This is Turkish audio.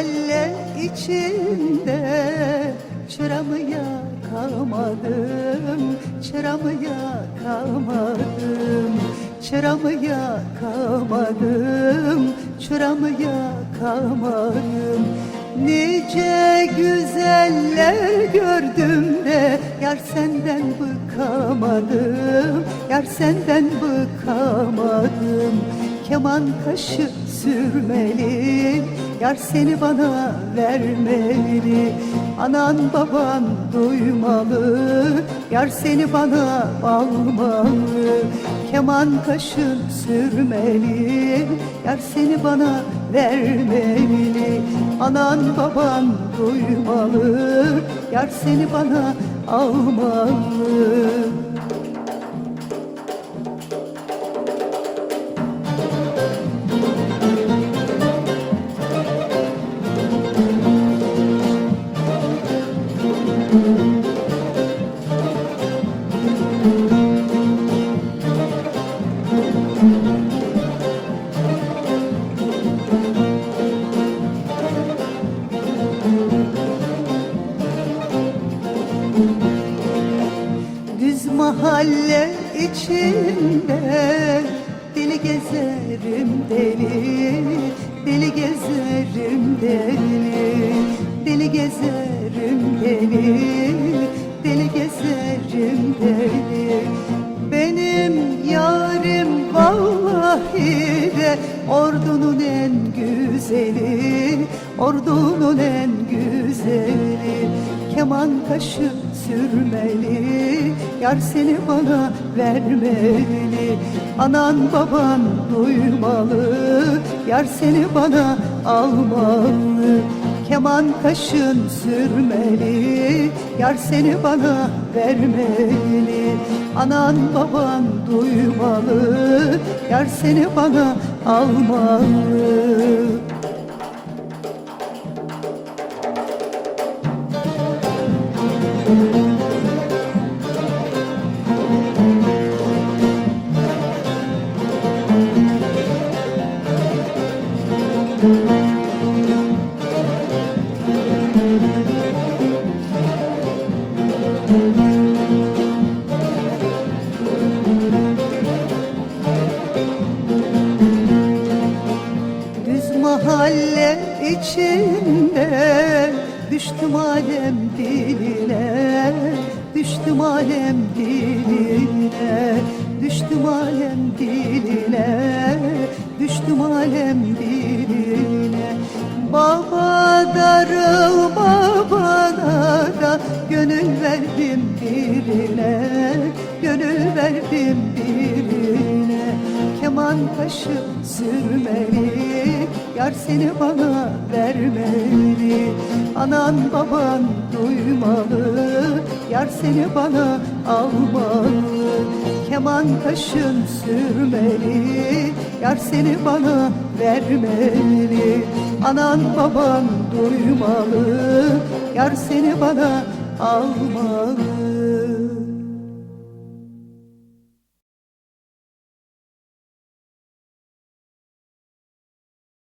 mahalle içinde çıramı yakamadım Çıramı yakamadım Çıramı yakamadım Çıramı yakamadım. Nice güzeller gördüm de Yar senden bıkamadım Yar senden bıkamadım. Keman kaşı sürmeli Yar seni bana vermeli. Anan baban duymalı. Yar seni bana almalı. Keman kaşın sürmeli. Yar seni bana vermeli. Anan baban duymalı. Yar seni bana almalı Düz mahalle içinde Deli gezerim deli Deli gezerim deli Deli gezerim deli Deli gezerim deli. Benim yarim vallahi de Ordunun en güzeli Ordunun en güzeli. Keman kaşı sürmeli Yar seni bana vermeli. Anan baban duymalı Yar seni bana almalı Keman kaşın sürmeli Yar seni bana vermeli. Anan baban duymalı Yar seni bana almalı içinde. Düştüm alem diline Düştüm alem diline Düştüm alem diline Düştüm alem diline. Baba darılma bana da Gönül verdim birine Gönül verdim birine Keman kaşı sürmeli Yar seni bana vermeli. Anan baban duymalı Yar seni bana almalı. Keman kaşın sürmeli Yar seni bana vermeli. Anan baban duymalı Yar seni bana almalı